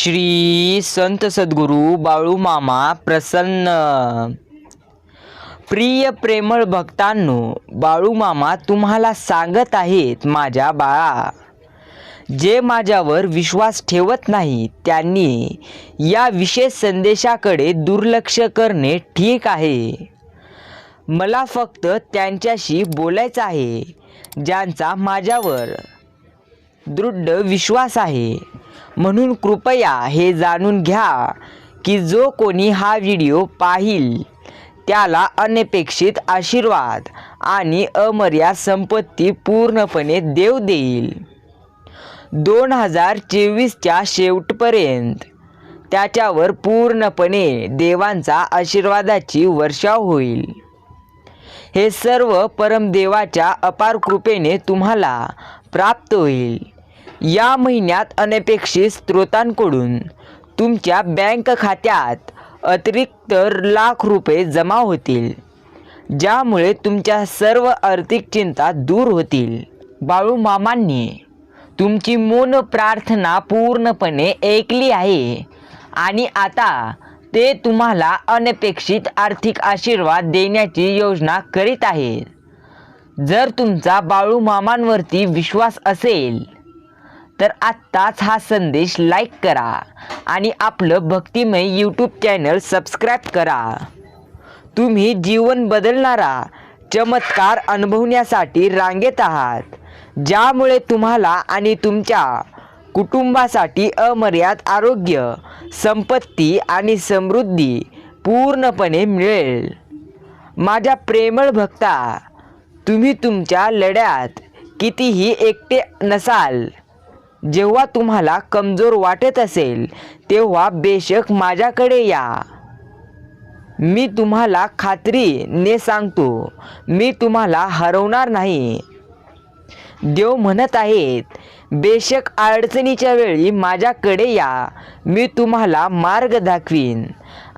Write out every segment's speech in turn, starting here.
श्री संत सद्गुरू बाळू मामा प्रसन्न. प्रिय प्रेमळ भक्तांनो बाळू मामा तुम्हाला सांगत आहेत माझ्या बाळा. जे माझ्यावर विश्वास ठेवत नाही त्यांनी या विशेष संदेशाकडे दुर्लक्ष करणे ठीक आहे. मला फक्त त्यांच्याशी बोलायचं आहे ज्यांचा माझ्यावर दृढ विश्वास आहे. म्हणून कृपया हे जाणून घ्या की जो कोणी हा व्हिडिओ पाहिल त्याला अनपेक्षित आशीर्वाद आणि अमर्याद संपत्ती पूर्णपणे देव देईल. दोन हजार चोवीसच्या शेवटपर्यंत त्याच्यावर पूर्णपणे देवांचा आशीर्वादाची वर्षाव होईल. हे सर्व परमदेवाच्या अपार कृपेने तुम्हाला प्राप्त होईल. या महिन्यात अनपेक्षित स्रोतांकडून तुमच्या बँक खात्यात अतिरिक्त लाख रुपये जमा होतील ज्यामुळे तुमच्या सर्व आर्थिक चिंता दूर होतील. बाळू मामांनी तुमची मौन प्रार्थना पूर्णपणे ऐकली आहे आणि आता ते तुम्हाला अनपेक्षित आर्थिक आशीर्वाद देण्याची योजना करीत आहेत. जर तुमचा बाळू मामांवरती विश्वास असेल तर आत्ताच हा संदेश लाईक करा आणि आपलं भक्तिमय यूट्यूब चॅनल सबस्क्राईब करा. तुम्ही जीवन बदलणारा चमत्कार अनुभवण्यासाठी रांगेत आहात ज्यामुळे तुम्हाला आणि तुमच्या कुटुंबासाठी अमर्याद आरोग्य संपत्ती आणि समृद्धी पूर्णपणे मिळेल. माझ्या प्रेमळ भक्ता तुम्ही तुमच्या लढ्यात कितीही एकटे नसाल जेव्हा तुम्हाला कमजोर वाटत असेल तेव्हा बेशक माझ्याकडे या. मी तुम्हाला खात्रीने सांगतो मी तुम्हाला हरवणार नाही. देव म्हणत आहेत बेशक अडचणीच्या वेळी माझ्याकडे या मी तुम्हाला मार्ग दाखवीन.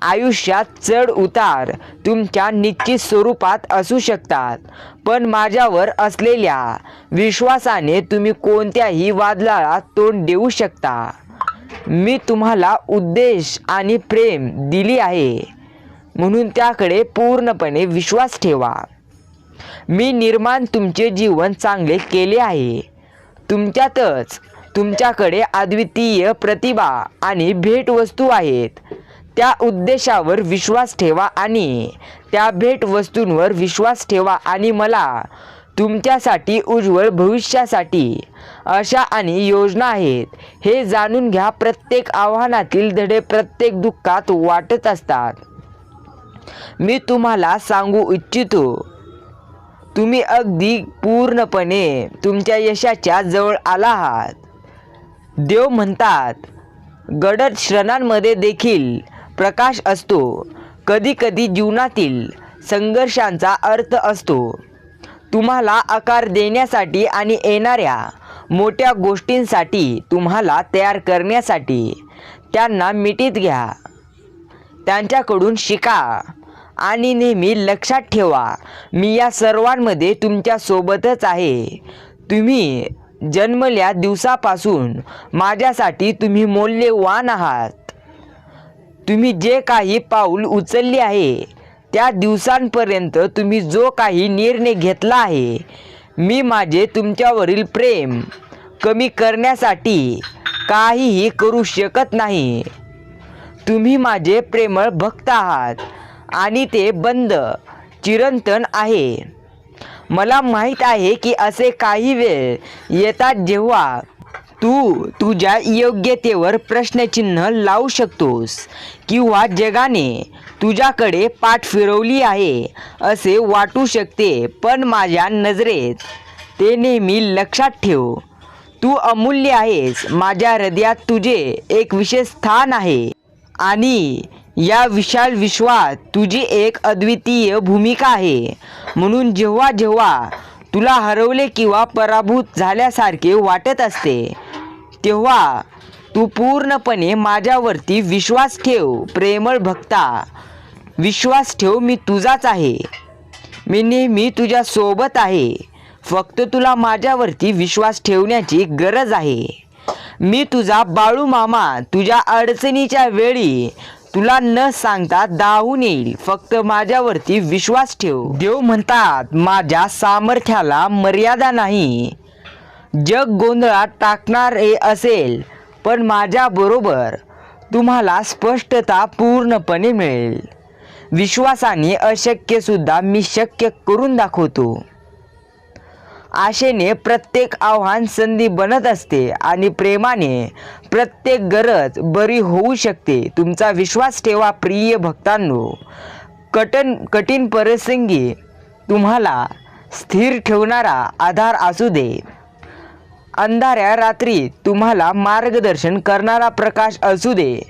आयुष्यात चढ उतार तुमच्या निश्चित स्वरूपात असू शकतात. पण माझ्यावर असलेल्या विश्वासाने तुम्ही कोणत्याही वादळाला तोंड देऊ शकता. मी तुम्हाला उद्देश आणि प्रेम दिली आहे. म्हणून त्याकडे पूर्णपणे विश्वास ठेवा. मी निर्माण तुमचे जीवन चांगले केले आहे. तुमच्यातच तुमच्याकडे अद्वितीय प्रतिभा आणि भेटवस्तू आहेत. त्या उद्देशावर विश्वास ठेवा आणि त्या भेटवस्तूंवर विश्वास ठेवा आणि मला तुमच्यासाठी उज्ज्वल भविष्यासाठी अशा आणि योजना आहेत. हे जाणून घ्या. प्रत्येक आव्हानातील धडे प्रत्येक दुःखात वाटत असतात. मी तुम्हाला सांगू इच्छितो. तुम्ही अगदी पूर्णपणे तुमच्या यशाच्या जवळ आला आहात देव म्हणतात गडद क्षणांमध्ये देखील प्रकाश असतो. कधीकधी जीवनातील संघर्षांचा अर्थ असतो. तुम्हाला आकार देण्यासाठी आणि येणाऱ्या मोठ्या गोष्टींसाठी तुम्हाला तयार करण्यासाठी त्यांना मिठीत घ्या. त्यांच्याकडून शिका आणि नेहमी लक्षात ठेवा मी या सर्वांमध्ये तुमच्यासोबतच आहे. तुम्ही जन्मल्या दिवसापासून माझ्यासाठी तुम्ही मौल्यवान आहात. तुम्ही जे काही पाऊल उचलले आहे त्या दिवसांपर्यंत तुम्ही जो काही निर्णय घेतला आहे मी माझे तुमच्यावरील प्रेम कमी करण्यासाठी काहीही करू शकत नाही. तुम्ही माझे प्रेमळ भक्त आहात आणि ते बंद चिरंतन आहे. मला माहीत आहे की असे काही वेळ येतात जेव्हा तू तुझ्या योग्यतेवर प्रश्नचिन्ह लावू शकतोस. किंवा जगाने तुझ्याकडे पाठ फिरवली आहे असे वाटू शकते पण माझ्या नजरेत ते नेहमी लक्षात ठेव. तू अमूल्य आहेस माझ्या हृदयात तुझे एक विशेष स्थान आहे. आणि या विशाल विश्वात तुझी एक अद्वितीय भूमिका आहे. म्हणून जेव्हा जेव्हा तुला हरवले किंवा पराभूत झाल्यासारखे वाटत असते तेव्हा तू पूर्णपणे माझ्यावरती विश्वास ठेव प्रेमळ भक्ता. विश्वास ठेव मी तुझाच आहे. मी नेहमी तुझ्यासोबत आहे. फक्त तुला माझ्यावरती विश्वास ठेवण्याची गरज आहे. मी तुझा बाळू मामा तुझ्या अडचणीच्या वेळी तुला न सांगता धावून येईल. फक्त माझ्यावरती विश्वास ठेव. देव म्हणतात माझ्या सामर्थ्याला मर्यादा नाही. जग गोंधळात टाकणारे असेल पण माझ्याबरोबर तुम्हाला स्पष्टता पूर्णपणे मिळेल. विश्वासाने अशक्यसुद्धा मी शक्य करून दाखवतो. आशेने प्रत्येक आव्हान संधी बनत असते आणि प्रेमाने प्रत्येक गरज बरी होऊ शकते. तुमचा विश्वास ठेवा प्रिय भक्तांनो. कठीण कठीण परिसंगी तुम्हाला स्थिर ठेवणारा आधार असू दे. अंधाऱ्या रात्री तुम्हाला मार्गदर्शन करणारा प्रकाश असू दे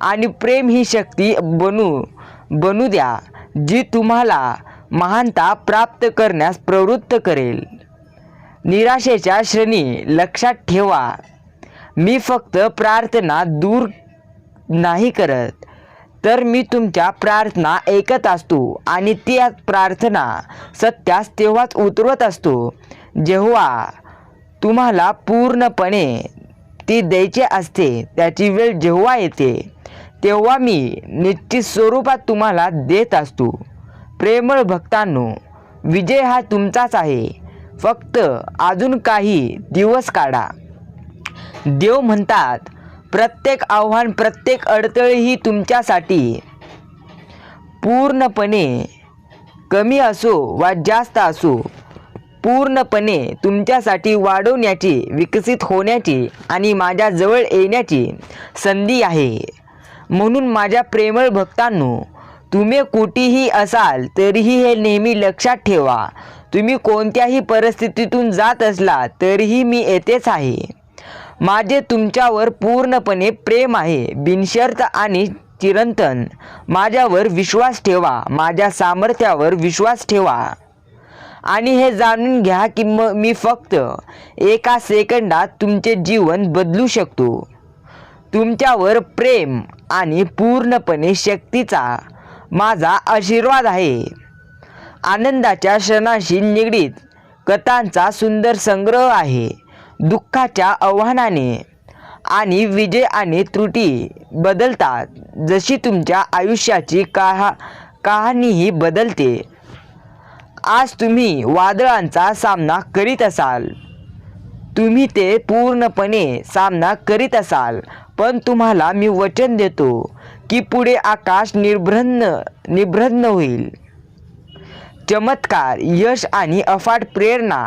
आणि प्रेम ही शक्ती बनू बनू द्या जी तुम्हाला महानता प्राप्त करण्यास प्रवृत्त करेल. निराशेच्या श्रेणी लक्षात ठेवा. मी फक्त प्रार्थना दूर नाही करत तर मी तुमच्या प्रार्थना ऐकत असतो आणि ती प्रार्थना सत्यास तेव्हाच उतरवत असतो. जेव्हा तुम्हाला पूर्णपणे ती द्यायची असते त्याची वेळ जेव्हा येते तेव्हा मी निश्चित स्वरूपात तुम्हाला देत असतो. प्रेमळ भक्तांनो विजय हा तुमचाच आहे. फक्त अजून काही दिवस काढा. देव म्हणतात प्रत्येक आव्हान प्रत्येक अडथळे ही तुमच्यासाठी पूर्णपणे कमी असो वा जास्त असो. पूर्णपणे तुमच्यासाठी वाढवण्याची विकसित होण्याची आणि माझ्याजवळ येण्याची संधी आहे. म्हणून माझ्या प्रेमळ भक्तांनो तुम्ही कुठेही असाल तरीही हे नेहमी लक्षात ठेवा. तुम्ही कोणत्याही परिस्थितीतून जात असला तरीही मी येतेच आहे. माझे तुमच्यावर पूर्णपणे प्रेम आहे बिनशर्त आणि चिरंतन. माझ्यावर विश्वास ठेवा माझ्या सामर्थ्यावर विश्वास ठेवा. आणि हे जाणून घ्या की म मी फक्त एका सेकंदात तुमचे जीवन बदलू शकतो. तुमच्यावर प्रेम आणि पूर्णपणे शक्तीचा माझा आशीर्वाद आहे. आनंदाच्या क्षणाशी निगडीत कथांचा सुंदर संग्रह आहे. दुःखाच्या आव्हानाने आणि विजय आणि त्रुटी बदलतात. जशी तुमच्या आयुष्याची कहा कहाणीही बदलते आज तुम्ही वादळांचा सामना करीत असाल. तुम्ही ते पूर्णपणे सामना करीत असाल. पण तुम्हाला मी वचन देतो की पुढे आकाश निर्भ्रन्न निभ्रन्न होईल. चमत्कार यश आणि अफाट प्रेरणा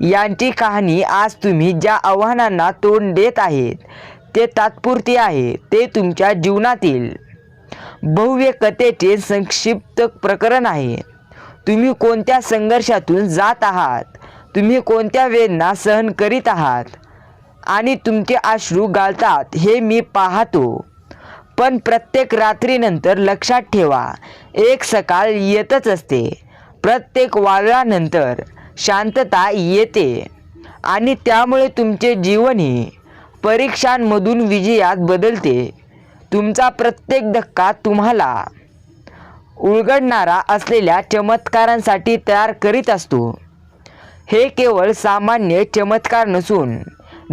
यांची कहाणी आज तुम्ही ज्या आव्हानांना तोंड देत आहेत ते तात्पुरते आहे ते तुमच्या जीवनातील भव्य कथेचे संक्षिप्त प्रकरण आहे. तुम्ही कोणत्या संघर्षातून जात आहात? तुम्ही कोणत्या वेदना सहन करीत आहात? आणि तुमचे अश्रू गाळतात हे मी पाहतो. पण प्रत्येक रात्रीनंतर लक्षात ठेवा एक सकाळ येतच असते. प्रत्येक वादळानंतर शांतता येते. आणि त्यामुळे तुमचे जीवनही परीक्षांमधून विजयात बदलते. तुमचा प्रत्येक धक्का तुम्हाला उलगडणारा असलेल्या चमत्कारांसाठी तयार करीत असतो. हे केवळ सामान्य चमत्कार नसून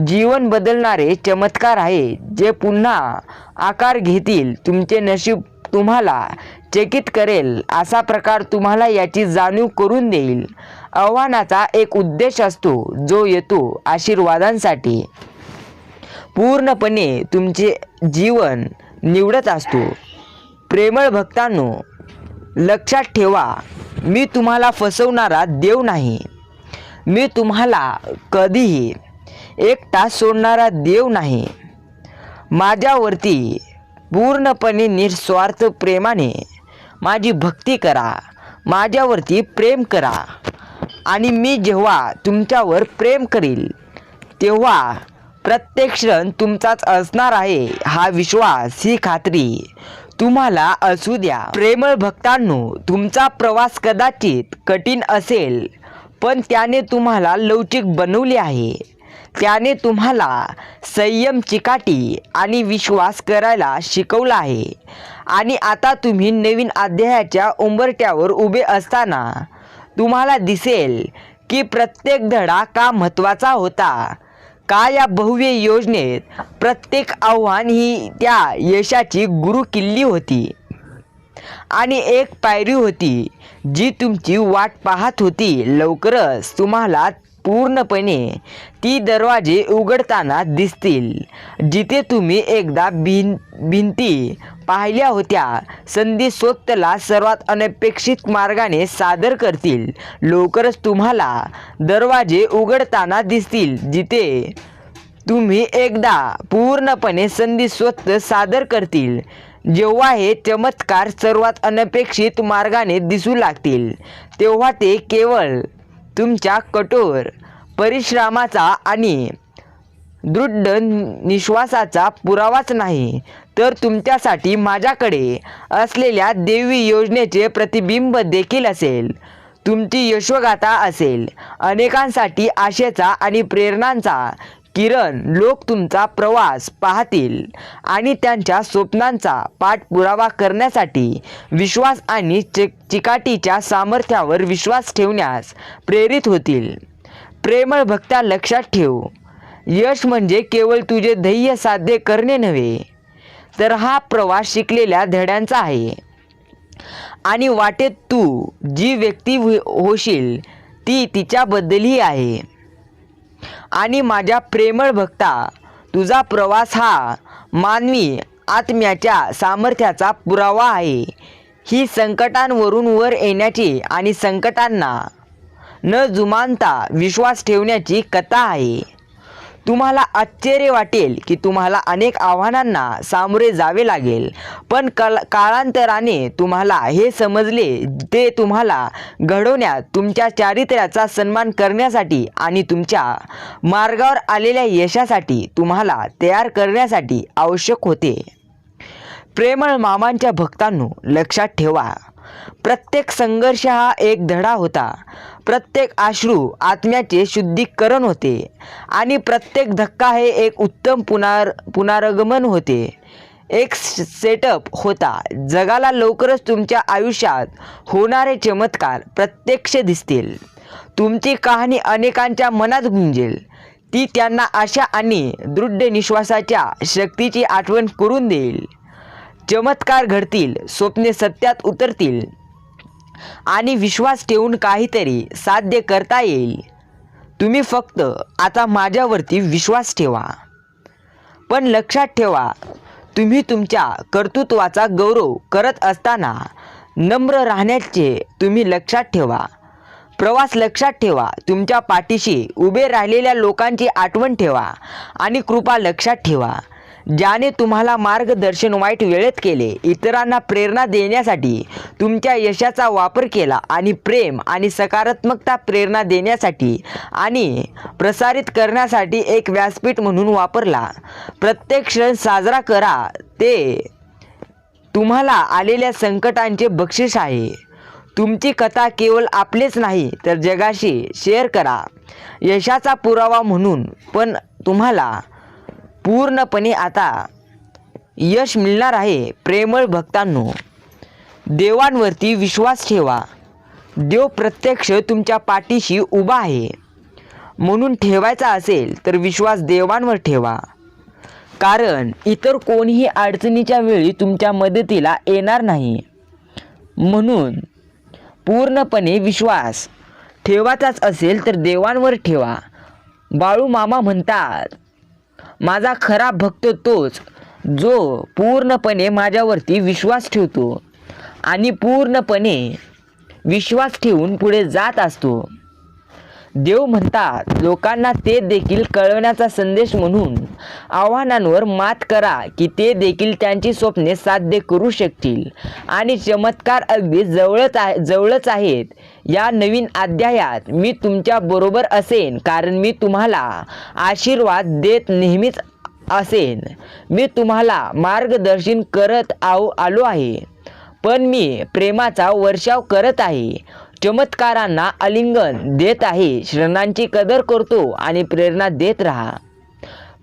जीवन बदलणारे चमत्कार आहे जे पुन्हा आकार घेतील तुमचे नशीब तुम्हाला चकित करेल असा प्रकार तुम्हाला याची जाणीव करून देईल. आव्हानाचा एक उद्देश असतो जो येतो आशीर्वादांसाठी. पूर्णपणे तुमचे जीवन निवडत असतो. प्रेमळ भक्तांनो लक्षात ठेवा मी तुम्हाला फसवणारा देव नाही. मी तुम्हाला कधीही एकटा सोडणारा देव नाही. माझ्यावरती पूर्णपणे निस्वार्थ प्रेमाने माझी भक्ती करा माझ्यावरती प्रेम करा आणि मी जेव्हा तुमच्यावर प्रेम करील तेव्हा प्रत्येक क्षण तुमचाच असणार आहे हा विश्वास ही खात्री. तुम्हाला असू द्या. प्रेमळ भक्तांनो तुमचा प्रवास कदाचित कठीण असेल पण त्याने तुम्हाला लवचिक बनवले आहे. त्याने तुम्हाला संयम चिकाटी आणि विश्वास करायला शिकवला आहे. आणि आता तुम्ही नवीन अध्यायाच्या उंबरट्यावर उभे असताना तुम्हाला दिसेल की प्रत्येक धडा का महत्त्वाचा होता. का या भव्य योजनेत प्रत्येक आव्हान ही त्या यशाची गुरुकिल्ली होती. आणि एक पायरी होती जी तुमची वाट पाहत होती. लवकरच तुम्हाला पूर्णपणे ती दरवाजे उघडताना दिसतील. जिथे तुम्ही एकदा भिन भिंती पाहिल्या होत्या संधी स्वतःला सर्वात अनपेक्षित मार्गाने सादर करतील. लवकरच तुम्हाला दरवाजे उघडताना दिसतील जिथे तुम्ही एकदा पूर्णपणे संधी स्वतः सादर करतील. जेव्हा हे चमत्कार सर्वात अनपेक्षित मार्गाने दिसू लागतील तेव्हा ते केवळ तुमच्या कठोर परिश्रमाचा आणि दृढ निश्वासाचा पुरावाच नाही तर तुमच्यासाठी माझ्याकडे असलेल्या देवी योजनेचे प्रतिबिंब देखील असेल. तुमची यशोगाथा असेल. अनेकांसाठी आशेचा आणि प्रेरणांचा किरण लोक तुमचा प्रवास पाहतील आणि त्यांच्या स्वप्नांचा पाठपुरावा करण्यासाठी विश्वास आणि चिक चिकाटीच्या सामर्थ्यावर विश्वास ठेवण्यास प्रेरित होतील. प्रेमळ भक्ता लक्षात ठेव. यश म्हणजे केवळ तुझे ध्येय साध्य करणे नव्हे तर हा प्रवास शिकलेल्या धड्यांचा आहे. आणि वाटेत तू जी व्यक्ती हो-, होशील ती तिच्याबद्दलही आहे. आणि माझ्या प्रेमळ भक्ता तुझा प्रवास हा मानवी आत्म्याच्या सामर्थ्याचा पुरावा आहे. ही संकटांवरून वर येण्याची आणि संकटांना न जुमानता विश्वास ठेवण्याची कथा आहे. तुम्हाला आश्चर्य वाटेल की तुम्हाला अनेक आव्हानांना सामोरे जावे लागेल. पण कल काळांतराने तुम्हाला हे समजले ते तुम्हाला घडवण्यात तुमच्या चारित्र्याचा सन्मान करण्यासाठी आणि तुमच्या मार्गावर आलेल्या यशासाठी तुम्हाला तयार करण्यासाठी आवश्यक होते. प्रेमळ मामांच्या भक्तांनो लक्षात ठेवा. प्रत्येक संघर्ष हा एक धडा होता. प्रत्येक आश्रू आत्म्याचे शुद्धीकरण होते. आणि प्रत्येक धक्का हे एक उत्तम पुनार पुनरागमन होते. एक सेटअप होता. जगाला लवकरच तुमच्या आयुष्यात होणारे चमत्कार प्रत्यक्ष दिसतील. तुमची कहाणी अनेकांच्या मनात गुंजेल. ती त्यांना आशा आणि दृढ निश्वासाच्या शक्तीची आठवण करून देईल. चमत्कार घडतील स्वप्ने सत्यात उतरतील. आणि विश्वास ठेवून काहीतरी साध्य करता येईल. तुम्ही फक्त आता माझ्यावरती विश्वास ठेवा. पण लक्षात ठेवा तुम्ही तुमच्या कर्तृत्वाचा गौरव करत असताना नम्र राहण्याचे तुम्ही लक्षात ठेवा. प्रवास लक्षात ठेवा तुमच्या पाठीशी उभे राहिलेल्या लोकांची आठवण ठेवा आणि कृपा लक्षात ठेवा. ज्याने तुम्हाला मार्गदर्शन वाईट वेळेत केले इतरांना प्रेरणा देण्यासाठी तुमच्या यशाचा वापर केला आणि प्रेम आणि सकारात्मकता प्रेरणा देण्यासाठी आणि प्रसारित करण्यासाठी एक व्यासपीठ म्हणून वापरला. प्रत्येक क्षण साजरा करा. ते तुम्हाला आलेल्या संकटांचे बक्षीस आहे. तुमची कथा केवळ आपलेच नाही तर जगाशी शेअर करा. यशाचा पुरावा म्हणून पण तुम्हाला पूर्णपणे आता यश मिळणार आहे प्रेमळ भक्तांनो. देवांवरती विश्वास ठेवा. देव प्रत्यक्ष तुमच्या पाठीशी उभा आहे. म्हणून ठेवायचा असेल तर विश्वास देवांवर ठेवा. कारण इतर कोणीही अडचणीच्या वेळी तुमच्या मदतीला येणार नाही. म्हणून पूर्णपणे विश्वास ठेवायचाच असेल तर देवांवर ठेवा. बाळू मामा म्हणतात माझा खरा भक्त तोच जो पूर्णपणे माझ्यावरती विश्वास ठेवतो आणि पूर्णपणे विश्वास ठेवून पुढे जात असतो. देव म्हणतात लोकांना ते देखील कळवण्याचा संदेश म्हणून आव्हानांवर मात करा की ते देखील त्यांची स्वप्ने साध्य करू शकतील आणि चमत्कार अगदी जवळच आहे जवळच आहेत. या नवीन अध्यायात मी तुमच्या बरोबर असेन कारण मी तुम्हाला आशीर्वाद देत नेहमीच असेन. मी तुम्हाला मार्गदर्शन करत आव आलो आहे. पण मी प्रेमाचा वर्षाव करत आहे. चमत्कारांना आलिंगन देत आहे. श्रणांची कदर करतो आणि प्रेरणा देत राहा.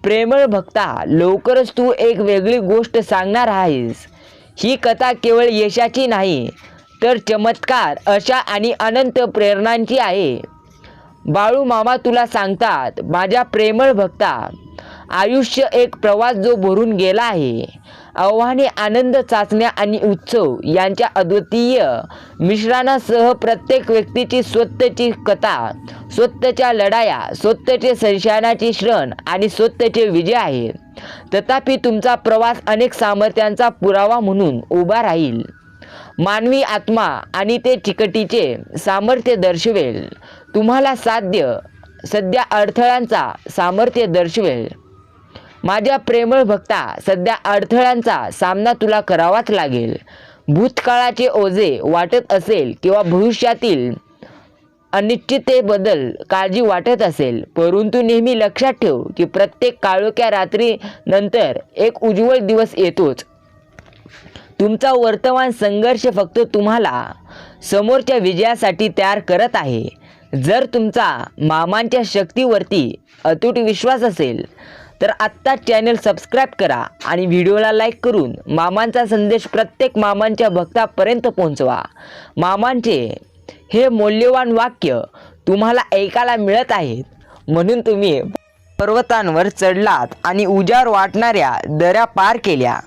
प्रेमळ भक्ता लवकरच तू एक वेगळी गोष्ट सांगणार आहेस. ही कथा केवळ यशाची नाही तर चमत्कार अशा आणि अनंत प्रेरणांची आहे. बाळू मामा तुला सांगतात माझ्या प्रेमळ भक्ता आयुष्य एक प्रवास जो भरून गेला आहे. आव्हाने आनंद चाचण्या आणि उत्सव यांच्या अद्वितीय मिश्रणासह प्रत्येक व्यक्तीची स्वतःची कथा स्वतःच्या लढाया स्वतःचे संशयानाची श्रण आणि स्वतःचे विजय आहे. तथापि तुमचा प्रवास अनेक सामर्थ्यांचा पुरावा म्हणून उभा राहील. मानवी आत्मा आणि ते चिकटीचे सामर्थ्य दर्शवेल. तुम्हाला साध्य सध्या अडथळ्यांचा सामर्थ्य दर्शवेल. माझ्या प्रेमळ भक्ता सध्या अडथळ्यांचा सामना तुला करावाच लागेल. भूतकाळाचे ओझे वाटत असेल किंवा भविष्यातील अनिश्चिततेबद्दल काळजी वाटत असेल परंतु नेहमी लक्षात ठेव की प्रत्येक काळोख्या रात्री नंतर एक उज्ज्वल दिवस येतोच. तुमचा वर्तमान संघर्ष फक्त तुम्हाला समोरच्या विजयासाठी तयार करत आहे. जर तुमचा मामांच्या शक्तीवरती अतूट विश्वास असेल तर आत्ता चॅनल सबस्क्राईब करा आणि व्हिडिओला लाईक करून मामांचा संदेश प्रत्येक मामांच्या भक्तापर्यंत पोहोचवा. मामांचे हे मौल्यवान वाक्य तुम्हाला ऐकायला मिळत आहेत. म्हणून तुम्ही पर्वतांवर चढलात आणि उजाड वाटणाऱ्या दऱ्या पार केल्या.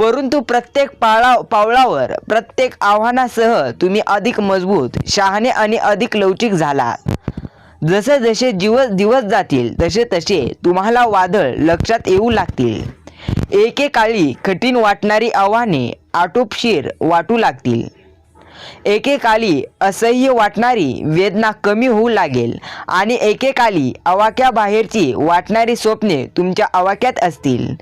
परंतु प्रत्येक पाळा पावलावर प्रत्येक आव्हानासह तुम्ही अधिक मजबूत शहाणे आणि अधिक लवचिक झाला. जसे जसे दिवस दिवस जातील तसे तसे तुम्हाला वादळ लक्षात येऊ लागतील. एकेकाळी कठीण वाटणारी आव्हाने आटोपशीर वाटू लागतील. एकेकाळी असह्य वाटणारी वेदना कमी होऊ लागेल आणि एकेकाळी आवाक्याबाहेरची वाटणारी स्वप्ने तुमच्या आवाक्यात असतील.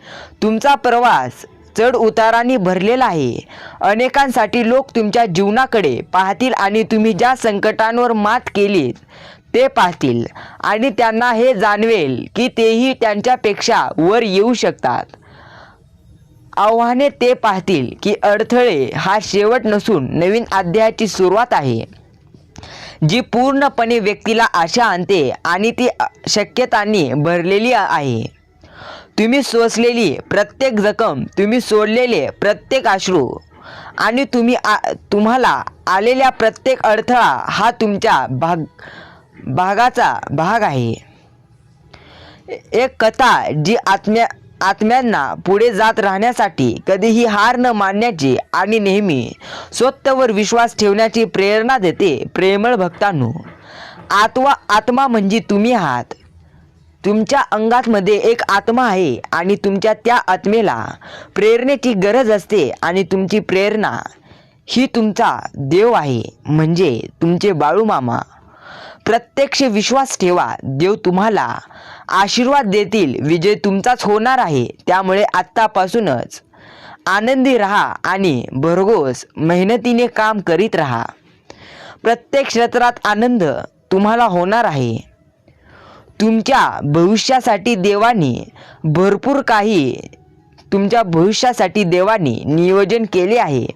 तुमचा प्रवास चढ उतारांनी भरलेला आहे. अनेकांसाठी लोक तुमच्या जीवनाकडे पाहतील आणि तुम्ही ज्या संकटांवर मात केलीत ते पाहतील. आणि त्यांना हे जाणवेल की तेही त्यांच्यापेक्षा वर येऊ शकतात. आव्हाने ते पाहतील की अडथळे हा शेवट नसून नवीन अध्यायाची सुरुवात आहे. जी पूर्णपणे व्यक्तीला आशा आणते आणि ती शक्यतांनी भरलेली आहे. तुम्ही सोसलेली प्रत्येक जखम तुम्ही सोडलेले प्रत्येक आश्रू आणि तुम्ही आ तुम्हाला आलेल्या प्रत्येक अडथळा हा तुमच्या भाग भागाचा भाग आहे. एक कथा जी आत्म्या आत्म्यांना पुढे जात राहण्यासाठी कधीही हार न मानण्याची आणि नेहमी स्वतःवर विश्वास ठेवण्याची प्रेरणा देते प्रेमळ भक्तांनो. आत्मा आत्मा म्हणजे तुम्ही आहात. तुमच्या अंगातमध्ये एक आत्मा आहे आणि तुमच्या त्या आत्मेला प्रेरणेची गरज असते आणि तुमची प्रेरणा ही तुमचा देव आहे म्हणजे तुमचे बाळूमामा प्रत्यक्ष विश्वास ठेवा देव तुम्हाला आशीर्वाद देतील विजय तुमचाच होणार आहे त्यामुळे आत्तापासूनच आनंदी राहा आणि भरघोस मेहनतीने काम करीत राहा. प्रत्येक क्षेत्रात आनंद तुम्हाला होणार आहे. तुमच्या भविष्यासाठी देवानी भरपूर काही तुमच्या भविष्यासाठी देवानी नियोजन केले आहे.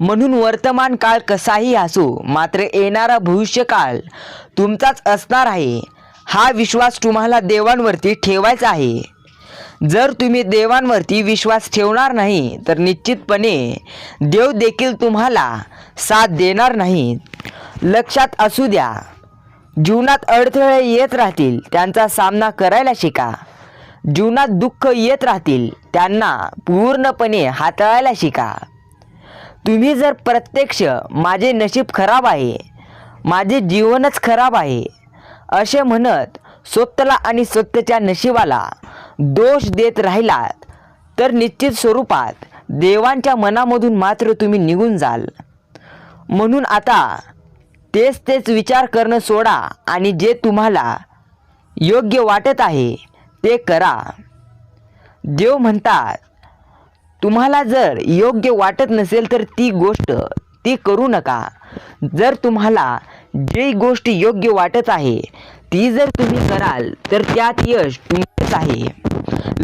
म्हणून वर्तमान काळ कसाही असो मात्र येणारा भविष्यकाळ तुमचाच असणार आहे. हा विश्वास तुम्हाला देवांवरती ठेवायचा आहे. जर तुम्ही देवांवरती विश्वास ठेवणार नाही तर निश्चितपणे देव देखील तुम्हाला साथ देणार नाही लक्षात असू द्या. जीवनात अडथळे येत राहतील त्यांचा सामना करायला शिका. जीवनात दुःख येत राहतील त्यांना पूर्णपणे हाताळायला शिका. तुम्ही जर प्रत्यक्ष माझे नशीब खराब आहे माझे जीवनच खराब आहे असे म्हणत स्वतःला आणि स्वतःच्या नशिबाला दोष देत राहिलात तर निश्चित स्वरूपात देवांच्या मनामधून मात्र तुम्ही निघून जाल. म्हणून आता तेच तेच विचार करणं सोडा आणि जे तुम्हाला योग्य वाटत आहे ते करा. देव म्हणतात तुम्हाला जर योग्य वाटत नसेल तर ती गोष्ट ती करू नका. जर तुम्हाला जी गोष्ट योग्य वाटत आहे ती जर तुम्ही कराल तर त्यात यश तुमचेच आहे.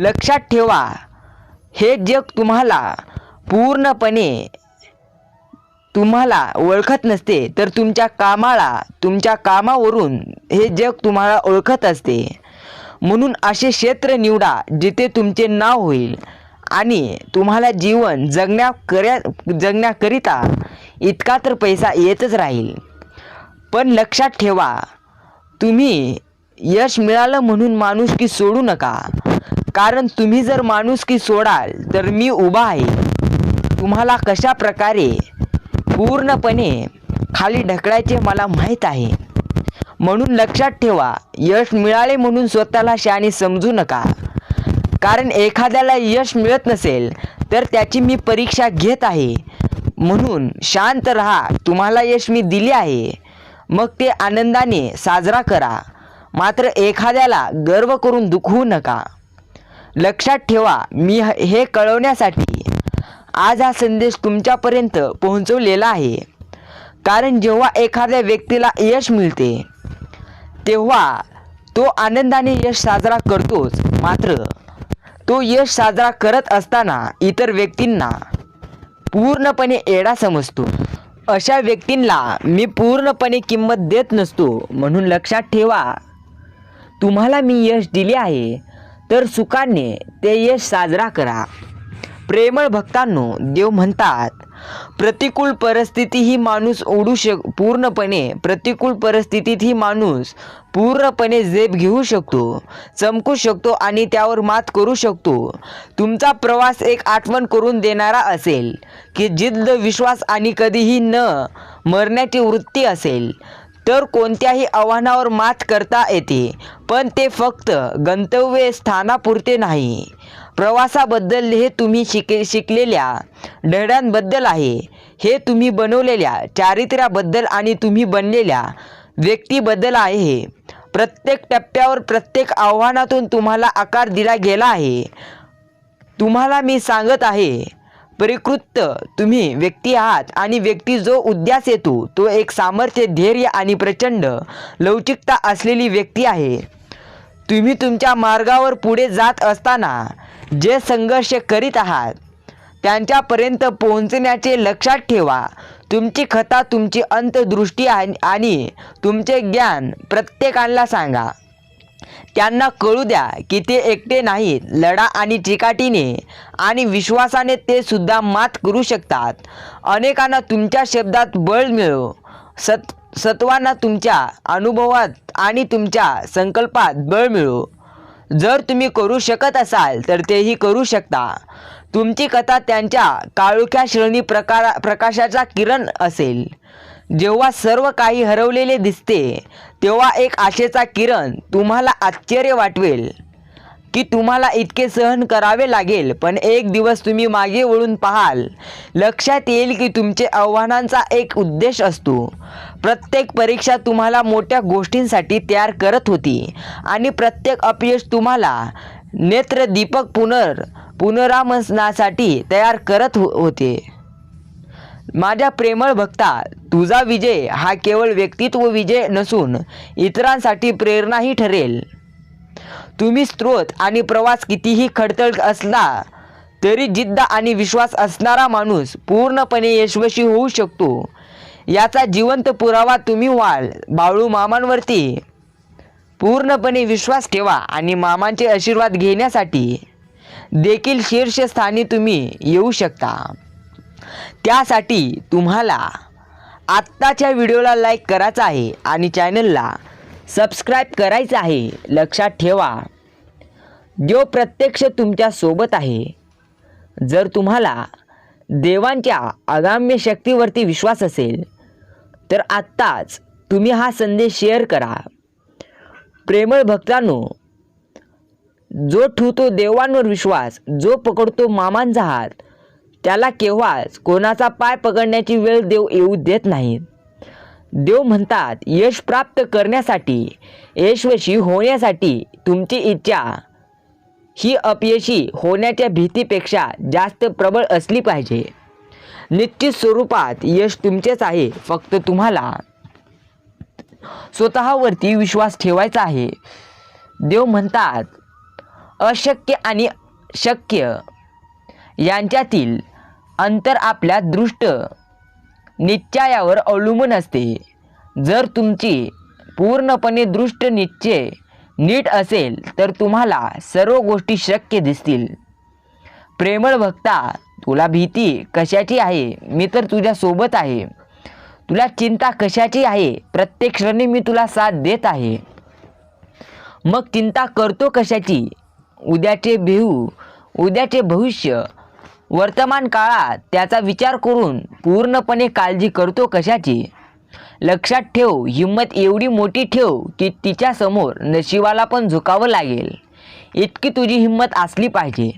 लक्षात ठेवा हे जग तुम्हाला पूर्णपणे तुम्हाला ओळखत नसते तर तुमच्या कामाला तुमच्या कामावरून हे जग तुम्हाला ओळखत असते. म्हणून असे क्षेत्र निवडा जिथे तुमचे नाव होईल आणि तुम्हाला जीवन जगण्या कर्या जगण्याकरिता इतका तर पैसा येतच राहील. पण लक्षात ठेवा तुम्ही यश मिळालं म्हणून माणुसकी सोडू नका. कारण तुम्ही जर माणुसकी सोडाल तर मी उभा आहे. तुम्हाला कशा प्रकारे पूर्णपणे खाली ढकलायचे मला माहीत आहे. म्हणून लक्षात ठेवा यश मिळाले म्हणून स्वतःला शहाणी समजू नका. कारण एखाद्याला यश मिळत नसेल तर त्याची मी परीक्षा घेत आहे. म्हणून शांत राहा तुम्हाला यश मी दिले आहे. मग ते आनंदाने साजरा करा. मात्र एखाद्याला गर्व करून दुखवू नका. लक्षात ठेवा मी हे कळवण्यासाठी आज हा संदेश तुमच्यापर्यंत पोहोचवलेला आहे. कारण जेव्हा एखाद्या व्यक्तीला यश मिळते तेव्हा तो आनंदाने यश साजरा करतोच. मात्र तो यश साजरा करत असताना इतर व्यक्तींना पूर्णपणे एडा समजतो. अशा व्यक्तींना मी पूर्णपणे किंमत देत नसतो. म्हणून लक्षात ठेवा तुम्हाला मी यश दिले आहे तर सुखाने ते यश साजरा करा. प्रेमळ भक्तांनो देव म्हणतात प्रतिकूल परिस्थिती ही माणूस ओढू शक पूर्णपणे प्रतिकूल परिस्थितीतही माणूस पूर्णपणे झेप घेऊ शकतो चमकू शकतो आणि त्यावर मात करू शकतो. तुमचा प्रवास एक आठवण करून देणारा असेल की जिद्द विश्वास आणि कधीही न मरण्याची वृत्ती असेल. तर कोणत्याही आव्हानावर मात करता येते पण ते फक्त गंतव्य स्थानापुरते नाही. प्रवासाबद्दल हे तुम्ही शिके शिकलेल्या धड्यांबद्दल आहे. हे तुम्ही बनवलेल्या चारित्र्याबद्दल आणि तुम्ही बनलेल्या व्यक्तीबद्दल आहे. हे प्रत्येक टप्प्यावर प्रत्येक आव्हानातून तुम्हाला आकार दिला गेला आहे. तुम्हाला मी सांगत आहे परिकृत तुम्ही व्यक्ती आहात आणि व्यक्ती जो उद्यास येतो तो एक सामर्थ्य धैर्य आणि प्रचंड लवचिकता असलेली व्यक्ती आहे. तुम्ही तुमच्या मार्गावर पुढे जात असताना जे संघर्ष करीत आहात त्यांच्यापर्यंत पोहोचण्याचे लक्षात ठेवा. तुमची कथा तुमची अंतदृष्टी आणि- आणि तुमचे ज्ञान प्रत्येकाला सांगा. त्यांना कळू द्या की ते एकटे नाहीत लढा आणि चिकाटीने आणि विश्वासाने ते सुद्धा मात करू शकतात. अनेकांना तुमच्या शब्दात बळ मिळो. सत सत्वांना तुमच्या अनुभवात आणि तुमच्या संकल्पात बळ मिळो. जर तुम्ही करू शकत असाल तर तेही करू शकता. तुमची कथा त्यांच्या काळोख्या श्रेणी प्रकारा प्रकाशाचा किरण असेल. जेव्हा सर्व काही हरवलेले दिसते तेव्हा एक आशेचा किरण तुम्हाला आश्चर्य वाटवेल. की तुम्हाला इतके सहन करावे लागेल पण एक दिवस तुम्ही मागे वळून पाहाल. लक्षात येईल की तुमचे आव्हानांचा एक उद्देश असतो. प्रत्येक परीक्षा तुम्हाला मोठ्या गोष्टींसाठी तयार करत होती आणि प्रत्येक अपयश तुम्हाला नेत्रदीपक पुनर पुनरामसनासाठी तयार करत हो होते. माझ्या प्रेमळ भक्ता तुझा विजय हा केवळ व्यक्तित्व विजय नसून इतरांसाठी प्रेरणाही ठरेल. तुम्ही स्रोत आणि प्रवास कितीही खडतळ असला तरी जिद्द आणि विश्वास असणारा माणूस पूर्णपणे यशस्वी होऊ शकतो. याचा जिवंत पुरावा तुम्ही व्हाल बाळू मामांवरती. पूर्णपणे विश्वास ठेवा आणि मामांचे आशीर्वाद घेण्यासाठी देखील शीर्षस्थानी तुम्ही येऊ शकता. त्यासाठी तुम्हाला आत्ताच्या व्हिडिओला लाईक करायचा आहे आणि चॅनलला सबस्क्राईब करायचं आहे. लक्षात ठेवा. देव प्रत्यक्ष तुमच्यासोबत आहे जर तुम्हाला देवांच्या अगाम्य शक्तीवरती विश्वास असेल तर आत्ताच तुम्ही हा संदेश शेअर करा. प्रेमळ भक्तांनो जो ठेवतो देवांवर विश्वास जो पकडतो मामांचा हात त्याला केव्हाच कोणाचा पाय पकडण्याची वेळ देव येऊ देत नाहीत. देव म्हणतात यश प्राप्त करण्यासाठी यशवशी होण्यासाठी तुमची इच्छा. ही अपयशी होण्याच्या भीतीपेक्षा जास्त प्रबळ असली पाहिजे. निश्चित स्वरूपात यश तुमचेच आहे फक्त तुम्हाला. स्वतःवरती विश्वास ठेवायचा आहे. देव म्हणतात अशक्य आणि शक्य यांच्यातील अंतर आपल्या दृष्ट निश्चयावर अवलंबून असते. जर तुमची पूर्णपणे दृष्ट निश्चय नीट असेल तर तुम्हाला सर्व गोष्टी शक्य दिसतील. प्रेमळ भक्ता तुला भीती कशाची आहे? मी तर तुझ्यासोबत आहे. तुला चिंता कशाची आहे? प्रत्येक क्षणी मी तुला साथ देत आहे. मग चिंता करतो कशाची? उद्याचे बिहू उद्याचे भविष्य वर्तमान काळात त्याचा विचार करून पूर्णपणे काळजी करतो कशाची? लक्षात ठेव हिंमत एवढी मोठी ठेव की तिच्यासमोर नशिबाला पण झुकावं लागेल. इतकी तुझी हिंमत असली पाहिजे.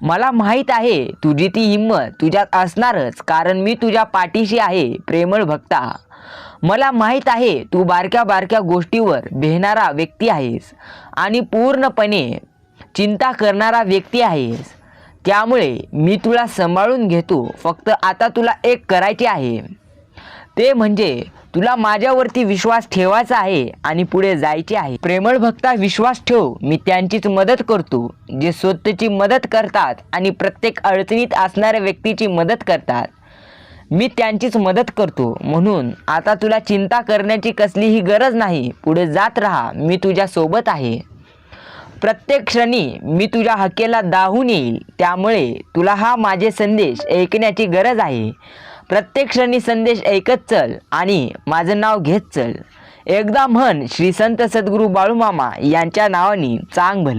मला माहीत आहे तुझी ती हिंमत तुझ्यात असणारच कारण मी तुझ्या पाठीशी आहे प्रेमळ भक्ता. मला माहीत आहे तू बारक्या बारक्या गोष्टीवर भेहणारा व्यक्ती आहेस आणि पूर्णपणे चिंता करणारा व्यक्ती आहेस. त्यामुळे मी तुला सांभाळून घेतो. फक्त आता तुला एक करायचे आहे. ते म्हणजे तुला माझ्यावरती विश्वास ठेवायचा आहे आणि पुढे जायचे आहे. प्रेमळ भक्ता विश्वास ठेव. मी त्यांचीच मदत करतो जे स्वतःची मदत करतात आणि प्रत्येक अडचणीत असणाऱ्या व्यक्तीची मदत करतात. मी त्यांचीच मदत करतो. म्हणून आता तुला चिंता करण्याची कसलीही गरज नाही. पुढे जात राहा. मी तुझ्यासोबत आहे. प्रत्येक क्षणी मी तुझ्या हक्केला दाहून येईल. त्यामुळे तुला हा माझे संदेश ऐकण्याची गरज आहे. प्रत्येक क्षणी संदेश ऐकत चल आणि माझं नाव घेत चल. एकदा म्हण श्री संत सद्गुरू बाळूमामा यांच्या नावाने चांग भलं.